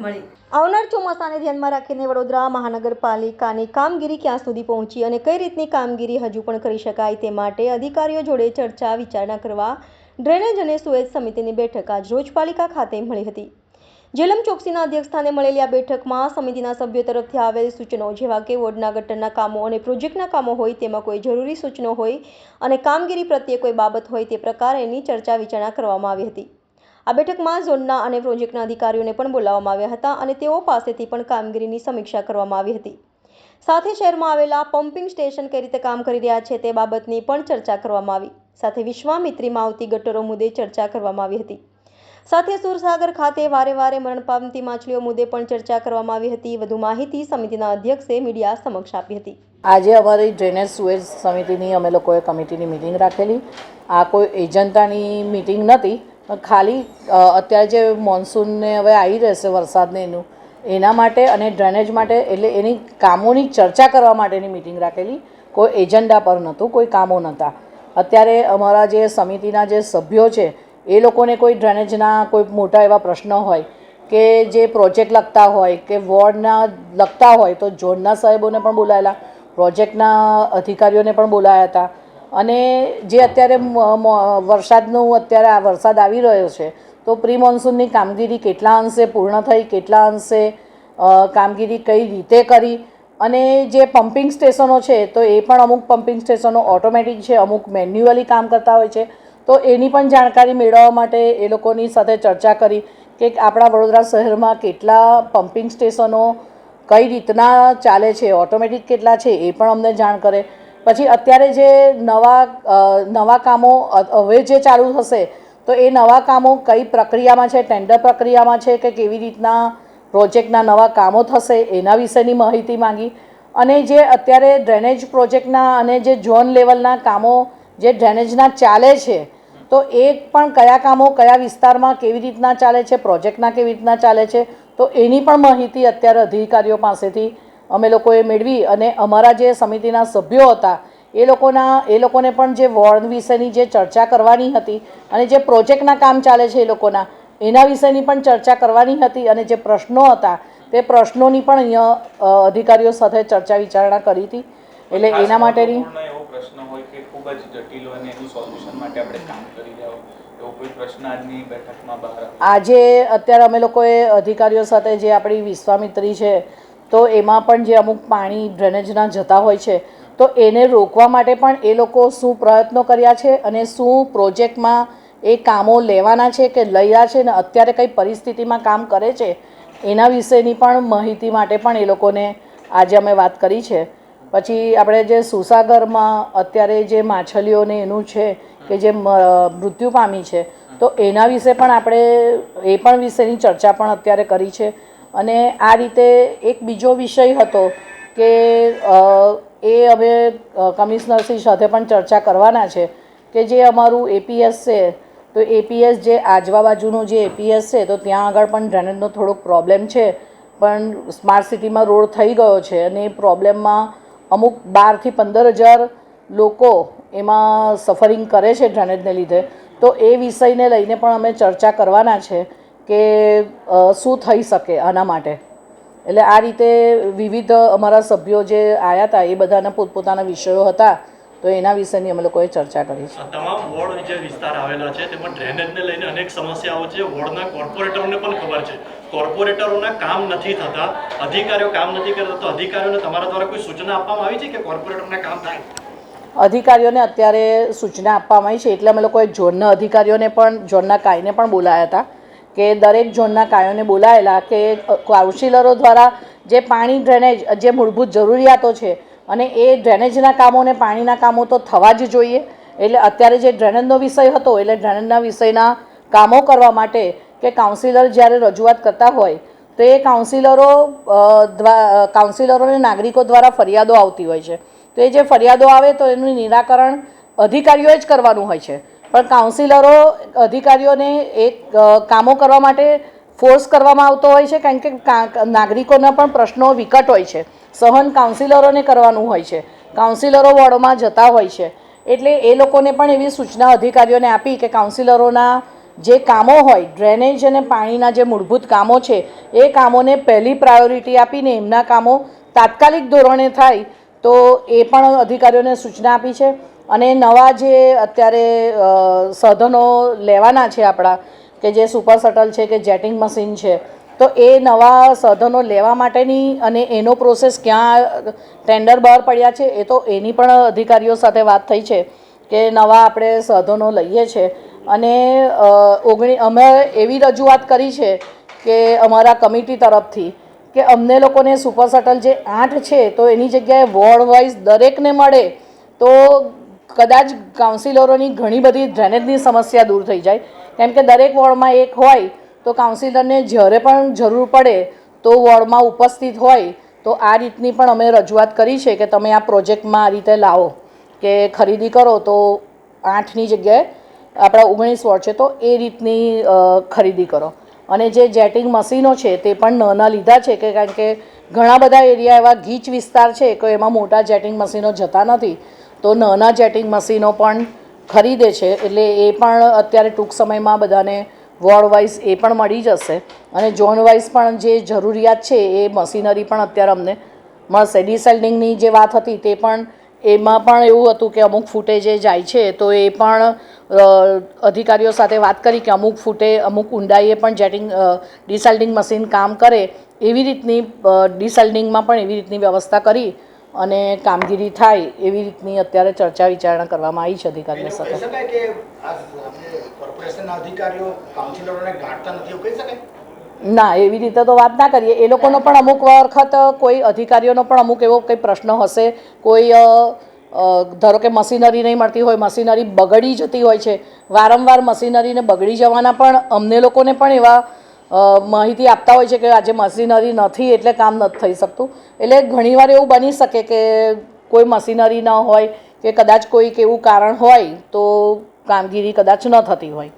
મળી. આવનાર ચોમાસાને ધ્યાનમાં રાખીને વડોદરા મહાનગરપાલિકાની કામગીરી ક્યાં સુધી પહોંચી અને કઈ રીતની કામગીરી હજુ પણ કરી શકાય તે માટે અધિકારીઓ જોડે ચર્ચા વિચારણા કરવા ડ્રેનેજ અને સુએજ સમિતિની બેઠક આજ રોજ પાલિકા ખાતે મળી હતી. જેલમ ચોકસીના અધ્યક્ષસ્થાને મળેલી આ બેઠકમાં સમિતિના સભ્યો તરફથી આવેલ સૂચનો જેવા કે વોર્ડના ગટરના કામો અને પ્રોજેક્ટના કામો હોય તેમાં કોઈ જરૂરી સૂચનો હોય અને કામગીરી પ્રત્યે કોઈ બાબત હોય તે પ્રકારેની ચર્ચા વિચારણા કરવામાં આવી હતી. આ બેઠકમાં ઝોનના અને પ્રોજેક્ટના અધિકારીઓને પણ બોલાવવામાં આવ્યા હતા અને તેઓ પાસેથી પણ કામગીરીની સમીક્ષા કરવામાં આવી હતી. સાથે શહેરમાં આવેલા પમ્પિંગ સ્ટેશન કઈ રીતે કામ કરી રહ્યા છે તે બાબતની પણ ચર્ચા કરવામાં આવી. સાથે વિશ્વામિત્રીમાં આવતી ગટરો મુદ્દે ચર્ચા કરવામાં આવી હતી. સાથે સુરસાગર ખાતે વારે વારે મરણ પામતી માછલીઓ મુદ્દે પણ ચર્ચા કરવામાં આવી હતી. વધુ માહિતી સમિતિના અધ્યક્ષે મીડિયા સમક્ષ આપી હતી. આજે અમારી ડ્રેનેજ સુએજ સમિતિની અમે લોકોએ કમિટીની મિટિંગ રાખેલી. આ કોઈ એજન્ટાની મિટિંગ નથી. ખાલી અત્યારે જે મોન્સૂનને હવે આવી રહેશે વરસાદને એનું, એના માટે અને ડ્રેનેજ માટે, એટલે એની કામોની ચર્ચા કરવા માટેની મિટિંગ રાખેલી, કોઈ એજન્ડા પર નહોતું, કોઈ કામો નહોતા. અત્યારે અમારા જે સમિતિના જે સભ્યો છે, એ લોકોને કોઈ ડ્રેનેજના કોઈ મોટા એવા પ્રશ્નો હોય, કે જે પ્રોજેક્ટ લગતા હોય, કે વોર્ડના લગતા હોય, તો ઝોનના સાહેબોને પણ બોલાયેલા, પ્રોજેક્ટના અધિકારીઓને પણ બોલાયા હતા અને જે અત્યારે વરસાદનું અત્યારે આ વરસાદ આવી રહ્યો છે, તો પ્રી મોન્સૂનની કામગીરી કેટલા અંશે પૂર્ણ થઈ, કેટલા અંશે કામગીરી કઈ રીતે કરી? અને જે પમ્પિંગ સ્ટેશનો છે, તો એ પણ અમુક પમ્પિંગ સ્ટેશનો ઓટોમેટિક છે, અમુક મેન્યુઅલી કામ કરતા હોય છે. તો એની પણ જાણકારી મેળવવા માટે એ લોકોની સાથે ચર્ચા કરી કે આપણા વડોદરા શહેરમાં કેટલા પમ્પિંગ સ્ટેશનો કઈ રીતના ચાલે છે, ઓટોમેટિક કેટલા છે, એ પણ અમને જાણ કરે. પછી અત્યારે જે નવા નવા કામો હવે જે ચાલુ થશે, તો એ નવા કામો કઈ પ્રક્રિયામાં છે, ટેન્ડર પ્રક્રિયામાં છે કે કેવી રીતના પ્રોજેક્ટના નવા કામો થશે, એના વિશેની માહિતી માંગી. અને જે અત્યારે ડ્રેનેજ પ્રોજેક્ટના અને જે ઝોન લેવલના કામો જે ડ્રેનેજના ચાલે છે, તો એ પણ કયા કામો કયા વિસ્તારમાં કેવી રીતના ચાલે છે, પ્રોજેક્ટના કેવી રીતના ચાલે છે, તો એની પણ માહિતી અત્યારે અધિકારીઓ પાસેથી અમે લોકોએ મેળવી અને અમારા જે સમિતિના સભ્યો હતા એ લોકોના એ લોકોને પણ જે વોર્ડ વિશેની જે ચર્ચા કરવાની હતી અને જે પ્રોજેક્ટના કામ ચાલે છે એ લોકોના એના વિશેની પણ ચર્ચા કરવાની હતી અને જે પ્રશ્નો હતા તે પ્રશ્નોની પણ અહીંયા અધિકારીઓ સાથે ચર્ચા વિચારણા કરી હતી. એટલે એના માટેની એવો પ્રશ્ન હોય કે ખૂબ જ જટિલ હોય અને એનું સોલ્યુશન માટે આપણે કામ કરી રહ્યા એવો કોઈ પ્રશ્ન આજની બેઠકમાં બહાર આજે અત્યારે અમે લોકોએ અધિકારીઓ સાથે જે આપણી વિશ્વામિત્રી છે તો એમાં પણ જે અમુક પાણી ડ્રેનેજના જતા હોય છે, તો એને રોકવા માટે પણ એ લોકો શું પ્રયત્નો કર્યા છે અને શું પ્રોજેક્ટમાં એ કામો લેવાના છે કે લઈ છે ને અત્યારે કઈ પરિસ્થિતિમાં કામ કરે છે, એના વિશેની પણ માહિતી માટે પણ એ લોકોને આજે અમે વાત કરી છે. પછી આપણે જે સુસાગરમાં અત્યારે જે માછલીઓને એનું છે કે જે મૃત્યુ પામી છે, તો એના વિશે પણ આપણે એ પણ વિશેની ચર્ચા પણ અત્યારે કરી છે. અને આ રીતે એક બીજો વિષય હતો કે એ હવે કમિશનરશ્રી સાથે પણ ચર્ચા કરવાના છે કે જે અમારું એપીએસ છે, તો એપીએસ જે આજવા બાજુનું જે એપીએસ છે, તો ત્યાં આગળ પણ ડ્રેનેજનો થોડોક પ્રોબ્લેમ છે, પણ સ્માર્ટ સિટીમાં રોડ થઈ ગયો છે અને એ પ્રોબ્લેમમાં અમુક બારથી પંદર હજાર લોકો એમાં સફરિંગ કરે છે ડ્રેનેજને લીધે. તો એ વિષયને લઈને પણ અમે ચર્ચા કરવાના છે. કે શું થઈ શકે આના માટે? એટલે આ રીતે વિવિધ અમારા સભ્યો જે આવ્યા હતા એ બધાના પોતપોતાના વિષયો હતા તો એના વિશેની અમે લોકોએ ચર્ચા કરી છે. તમામ વોર્ડ જે વિસ્તાર આવેલા છે તેમાં ડ્રેનેજને લઈને અનેક સમસ્યાઓ છે. વોર્ડના કોર્પોરેટરોને પણ ખબર છે. કોર્પોરેટરોના કામ નથી થતા અધિકારીઓ કામ નથી કરતા તો અધિકારીઓને તમારા દ્વારા કોઈ સૂચના આપવામાં આવી છે કે કોર્પોરેટરોને કામ થાય? અધિકારીઓને અત્યારે સૂચના આપવામાં આવી છે એટલે અમે લોકોએ ઝોનના અધિકારીઓને પણ ઝોનના કાયને પણ બોલાયા હતા. કે દરેક ઝોનના કાયોને બોલાયેલા કે કાઉન્સિલરો દ્વારા જે પાણી ડ્રેનેજ, જે મૂળભૂત જરૂરિયાતો છે અને એ ડ્રેનેજના કામોને પાણીના કામો તો થવા જ જોઈએ. એટલે અત્યારે જે ડ્રેનેજનો વિષય હતો, એટલે ડ્રેનેજના વિષયના કામો કરવા માટે કે કાઉન્સિલર જ્યારે રજૂઆત કરતા હોય, તો એ કાઉન્સિલરો દ્વારા કાઉન્સિલરોને નાગરિકો દ્વારા ફરિયાદો આવતી હોય છે. તો એ જે ફરિયાદો આવે તો એનું નિરાકરણ અધિકારીઓએ જ કરવાનું હોય છે. પણ કાઉન્સિલરો અધિકારીઓને એક કામો કરવા માટે ફોર્સ કરવામાં આવતો હોય છે, કારણ કે નાગરિકોના પણ પ્રશ્નો વિકટ હોય છે. સહન કાઉન્સિલરોને કરવાનું હોય છે. કાઉન્સિલરો વોર્ડોમાં જતા હોય છે. એટલે એ લોકોને પણ એવી સૂચના અધિકારીઓને આપી કે કાઉન્સિલરોના જે કામો હોય ડ્રેનેજ અને પાણીના જે મૂળભૂત કામો છે, એ કામોને પહેલી પ્રાયોરિટી આપીને એમના કામો તાત્કાલિક ધોરણે થાય તો એ પણ અધિકારીઓને સૂચના આપી છે. અને નવા જે અત્યારે સાધનો લેવાના છે આપણા, કે જે સુપર શટલ છે કે જેટિંગ મશીન છે, તો એ નવા સાધનો લેવા માટેની અને એનો પ્રોસેસ ક્યાં ટેન્ડર બહાર પડ્યા છે, એ તો એની પણ અધિકારીઓ સાથે વાત થઈ છે, કે નવા આપણે સાધનો લઈએ છે. અને ઓગણી, અમે એવી રજૂઆત કરી છે કે અમારા કમિટી તરફથી, કે અમને લોકોને સુપર શટલ જે આઠ છે, તો એની જગ્યાએ વોર્ડ વાઇઝ દરેકને મળે, તો કદાચ કાઉન્સિલરોની ઘણી બધી ડ્રેનેજની સમસ્યા દૂર થઈ જાય. કેમ કે દરેક વોર્ડમાં એક હોય, તો કાઉન્સિલરને જ્યારે પણ જરૂર પડે, તો વોર્ડમાં ઉપસ્થિત હોય, તો આ રીતની પણ અમે રજૂઆત કરી છે કે તમે આ પ્રોજેક્ટમાં આ રીતે લાવો. કે ખરીદી કરો તો આઠની જગ્યાએ આપણા ઓગણીસ વોર્ડ છે, તો એ રીતની ખરીદી કરો. અને જે જેટિંગ મશીનો છે, તે પણ નાના લીધા છે, કે કારણ કે ઘણા બધા એરિયા એવા ગીચ વિસ્તાર છે કે એમાં મોટા જેટિંગ મશીનો જતા નથી. તો નાના જેટિંગ મશીનો પણ ખરીદે છે. એટલે એ પણ અત્યારે ટૂંક સમયમાં બધાને વોર્ડ વાઇઝ એ પણ મળી જશે. અને ઝોન વાઇઝ પણ જે જરૂરિયાત છે એ મશીનરી પણ અત્યારે અમને મળશે. ડિસેલ્ડિંગની જે વાત હતી તે પણ એમાં પણ એવું હતું કે અમુક ફૂટે જે જાય છે, તો એ પણ અધિકારીઓ સાથે વાત કરી કે અમુક ફૂટે, અમુક ઊંડાઈએ પણ જેટિંગ ડિસેલ્ડિંગ મશીન કામ કરે એવી રીતની ડિસેલ્ડિંગમાં પણ એવી રીતની વ્યવસ્થા કરી. અને કામગીરી થાય એવી રીતની અત્યારે ચર્ચા વિચારણા કરવામાં આવી છે અધિકારીઓ સાથે. ના એવી રીતે તો વાત ના કરીએ. એ લોકોનો પણ અમુક વખત કોઈ અધિકારીઓનો પણ અમુક એવો કંઈ પ્રશ્ન હશે. કોઈ ધારો કે મશીનરી નહીં મળતી હોય મશીનરી બગડી જતી હોય છે. વારંવાર મશીનરીને બગડી જવાના પણ અમને લોકોને પણ એવા માહિતી આપતા હોય છે કે આજે મશીનરી નથી એટલે કામ નથી થઈ શકતું. એટલે ઘણીવાર એવું બની શકે કે કોઈ મશીનરી ન હોય કે કદાચ કોઈક એવું કારણ હોય તો કામગીરી કદાચ ન થતી હોય.